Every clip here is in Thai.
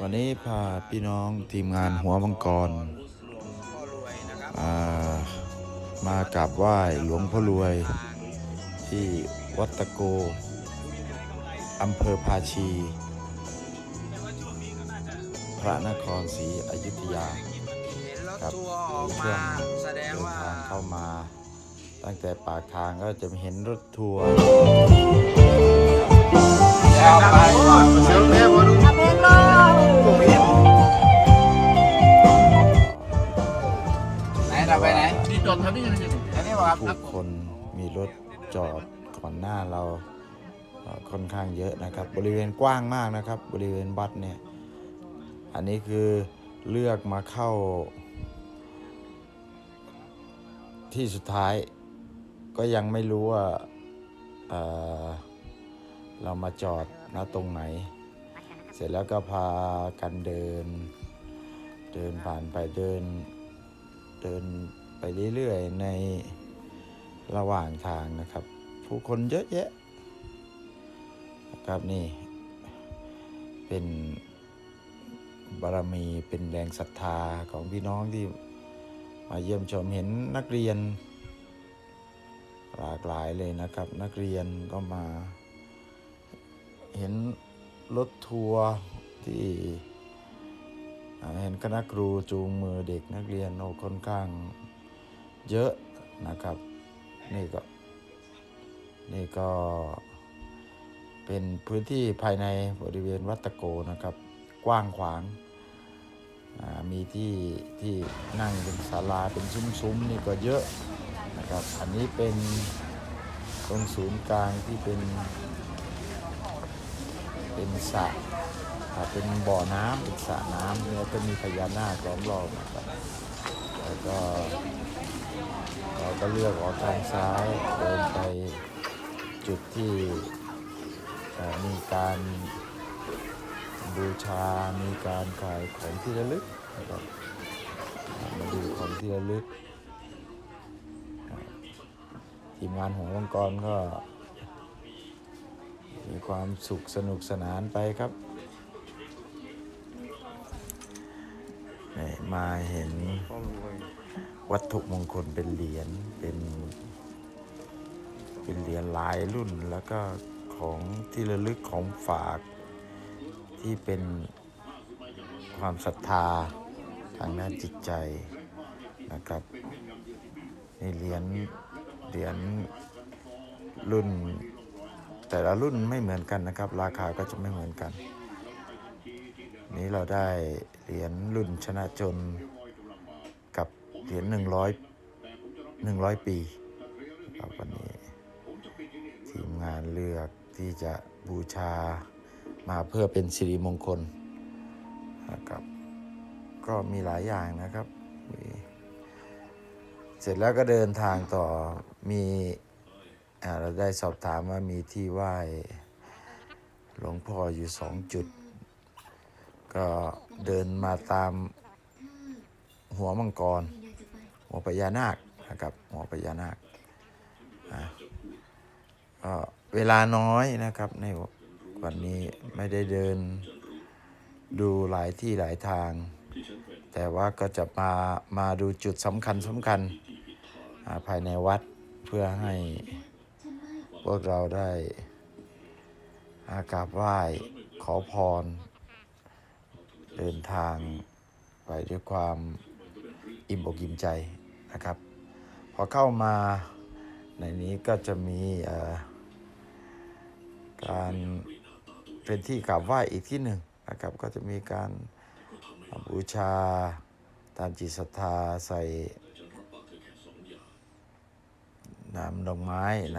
วันนี้พาพี่น้องทีมงานหัวมังกรมากับไหว้หลวงพ่อรวย ที่วัดตะโกอำเภอภาชี พระนครศรีอยุธยาครับทัวร์ออกช่วงเดินทางเข้ามา ตั้งแต่ปากทางก็จะเห็นรถทัวร์ ผู้คนมีรถจอดก่อนหน้าเราค่อนข้างเยอะนะครับ บริเวณกว้างมากนะครับ บริเวณวัดเนี่ย อันนี้คือเลือกมาเข้า ที่สุดท้ายก็ยังไม่รู้ว่าเเรามาจอดนะตรงไหน เสร็จแล้วก็พากันเดิน เดินผ่านไปเดินเดินไปเรื่อยๆใน ระหว่างทางนะครับ ผู้คนเยอะแยะนะครับนี่ เป็นบารมีเป็นแรงศรัทธาของพี่น้องที่มาเยี่ยมชมเห็นนักเรียน หลากหลายเลยนะครับ นักเรียนก็มา เห็นรถทัวร์ที่เห็นคณะครูจูงมือเด็กนักเรียนโอ้ค่อนข้างเยอะนะครับ นี่ก็นี่ก็เป็นพื้นที่ภายในบริเวณวัดตะโกนะครับ กว้างขวางมีที่ที่นั่งเป็นศาลาเป็นซุ้มๆนี่ก็เยอะนะครับ อันนี้เป็นตรงศูนย์กลางที่เป็น เป็นสระอ่าเป็นบ่อน้ำเป็นสระน้ำแล้วก็มีพญานาคล้อมรอบนะครับแล้วก็ เราก็เลือกออกทางซ้ายเดินไปจุดที่มีการบูชา มีการขายของที่ระลึกนะครับมาดูของที่ระลึกทีมงานขององค์กรก็ มีความสุขสนุกสนานไปครับมาเห็น วัตถุมงคลเป็นเหรียญเป็นเป็นเหรียญหลายรุ่นแล้วก็ของที่ระลึกของฝากที่เป็นความศรัทธาทางด้านจิตใจนะครับในเหรียญเหรียญรุ่น แต่ละรุ่นไม่เหมือนกันนะครับ ราคาก็จะไม่เหมือนกัน นี้เราได้เหรียญรุ่นชนะจน เหรียญหนึ่งร้อยหนึ่งร้อยปีครับวันนี้ทีมงานเลือกที่จะบูชามาเพื่อเป็นสิริมงคลนะครับก็มีหลายอย่างนะครับ เสร็จแล้วก็เดินทางต่อมีเราได้สอบถามว่ามีที่ไหว้หลวงพ่ออยู่สองจุด ก็เดินมาตามหัวมังกร หัวพญานาคนะครับหัวพญานาคอะก็เวลาน้อยนะครับในวันนี้ไม่ได้เดินดูหลายที่หลายทาง แต่ว่าก็จะมามาดูจุดสำคัญสำคัญาภายในวัดเพื่อให้พวกเราได้อากราบไหว้ขอพร เดินทางไปด้วยความอิ่มอกอิ่มใจ นะครับ พอเข้ามาในนี้ก็จะมีการเป็นที่กราบไหว้อีกที่หนึ่งนะครับก็จะมีการบูชาตามจิตศรัทธาใส่นำดอกไม้น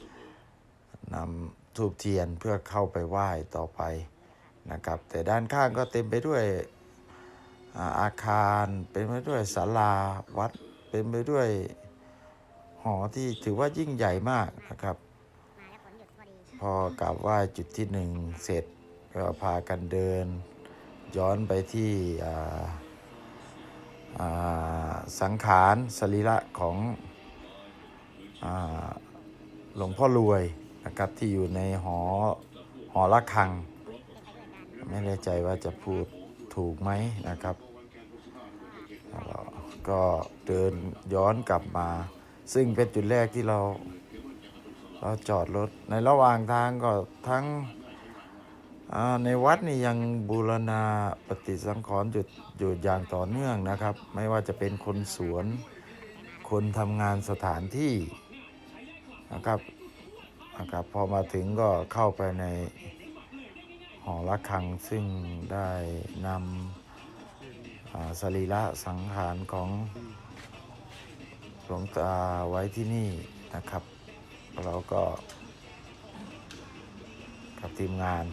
ำนำทูบเทียนเพื่อเข้าไปไหว้ต่อไปนะครับ แต่ด้านข้างก็เต็มไปด้วยอาคารเป็นไปด้วยศาลาวัด เป็นไปด้วยหอที่ถือว่ายิ่งใหญ่มากนะครับ พอกราบไหว้จุดที่หนึ่งเสร็จก็พากันเดิน ย้อนไปที่อ่าอ่าสังขารสรีระของอ่าหลวงพ่อรวยนะครับที่อยู่ในหอหอระฆัง ไม่แน่ใจว่าจะพูดถูกไหมนะครับแล้ว ก็เดินย้อนกลับมา ซึ่งเป็นจุดแรกที่เรา เราจอดรถ ในระหว่างทางก็ทั้งในวัดนี่ยังบูรณาปฏิสังขรณ์จุดอยู่อย่างต่อเนื่องนะครับ ไม่ว่าจะเป็นคนสวน คนทำงานสถานที่นะครับนะครับพอมาถึงก็เข้าไปในหอระฆังซึ่งได้นำ สรีระสังขารของหลวงตาไว้ที่นี่นะครับ เราก็กับทีมงาน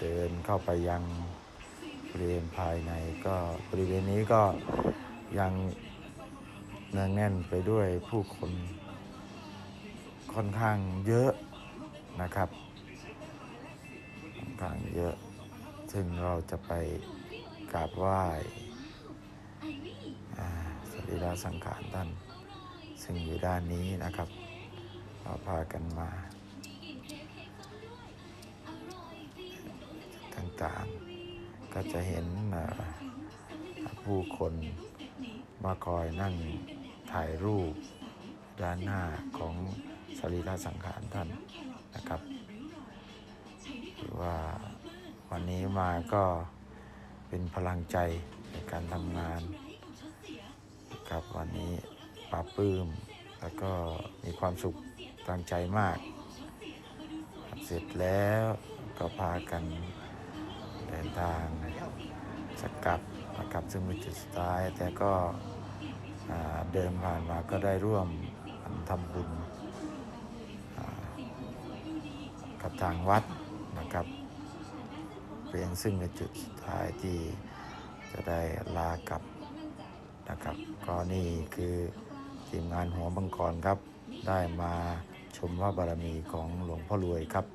เดินเข้าไปยังบริเวณภายในก็บริเวณนี้ก็ยังเนืองแน่นไปด้วยผู้คนค่อนข้างเยอะนะครับค่อนข้างเยอะ ซึ่งเราจะไปกราบไหว้ สรีระสังขารท่าน ซึ่งอยู่ด้านนี้นะครับเราพากันมา ต่างๆ ก็จะเห็นผู้คนมาคอยนั่งถ่ายรูปด้านหน้าของสรีระสังขารท่านนะครับหรือว่าวันนี้มาก็เป็นพลังใจ การทำงานครับวันนี้ปราปลื้ม แล้วก็มีความสุขตั้งใจมาก เสร็จแล้วก็พากันเดินทางสกับนะครับซึ่งเป็นจุดสุดท้าย แต่ก็เดินผ่านมาก็ได้ร่วมทำบุญกับทางวัดนะครับเพียงซึ่งเป็นจุดสุดท้ายที่ ได้ลากลับนะครับ ก็นี่คือทีมงานหัวบังกรครับ ได้มาชมว่าบารมีของหลวงพ่อรวยครับ